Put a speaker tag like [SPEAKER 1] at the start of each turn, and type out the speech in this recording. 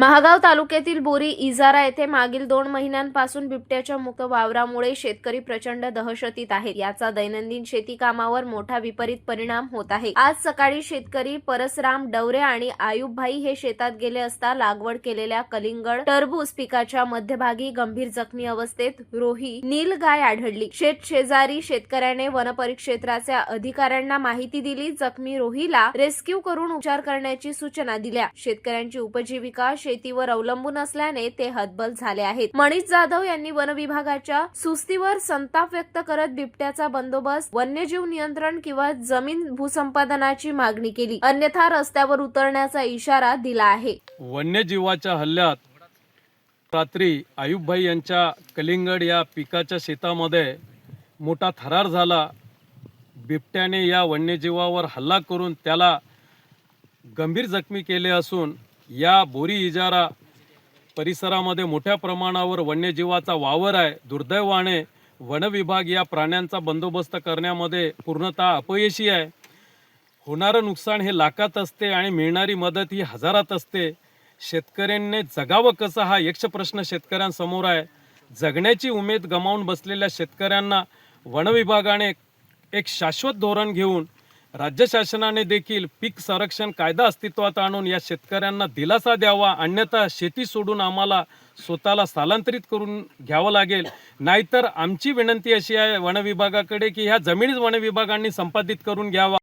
[SPEAKER 1] महागाव तालुक्यातील बोरी इजारा येथे मागील दोन महिन्यांपासून बिबट्याच्या मुक्त वावरामुळे शेतकरी प्रचंड दहशतीत आहेत. याचा दैनंदिन शेती कामावर मोठा विपरीत परिणाम होत आहे. आज सकाळी शेतकरी परसराम डवरे आणि आयुबभाई हे शेतात गेले असता लागवड केलेल्या कलिंगड टरबूज पिकाच्या मध्यभागी गंभीर जखमी अवस्थेत रोही नील गाय आढळली. शेत शेजारी शेतकऱ्याने वनपरिक्षेत्राच्या अधिकाऱ्यांना माहिती दिली. जखमी रोहीला रेस्क्यू करून उपचार करण्याची सूचना दिल्या. शेतकऱ्यांची उपजीविका शेतीवर अवलंबून असल्याने ते हतबल झाले आहेत. मनीष जाधव यांनी वन विभागाच्या सुस्तीवर संताप व्यक्त करत बिबट्याचा बंदोबस्त वन्यजीव नियंत्रण किंवा जमीन भूसंपादनाची मागणी केली. अन्यथा रस्त्यावर उतरण्याचा इशारा दिला आहे.
[SPEAKER 2] वन्यजीवाच्या हल्ल्यात रात्री आयुबभाई यांच्या कलिंगड या पिकाच्या शेतामध्ये मोठा थरार झाला. बिबट्याने या वन्यजीवावर हल्ला करून त्याला गंभीर जखमी केले असून या बोरी इजारा परिसरामध्ये मोठ्या प्रमाणावर वन्यजीवाचा वावर आहे. दुर्दैवाने वनविभाग या प्राण्यांचा बंदोबस्त करण्यामध्ये पूर्णतः अपयशी आहे. होणारं नुकसान हे लाखात असते आणि मिळणारी मदत ही हजारात असते. शेतकऱ्यांनी जगावं कसं हा यक्ष प्रश्न शेतकऱ्यांसमोर आहे. जगण्याची उमेद गमावून बसलेल्या शेतकऱ्यांना वनविभागाने एक शाश्वत धोरण घेऊन राज्य शासनाने देखील पीक संरक्षण कायदा अस्तित्वात आणून या शेतकऱ्यांना दिलासा द्यावा अन्यथा शेती सोडून आम्हाला स्वतःला स्थलांतरित करून घ्यावं लागेल. नाहीतर आमची विनंती अशी आहे वनविभागाकडे की ह्या जमिनीच वनविभागांनी संपादित करून घ्यावा.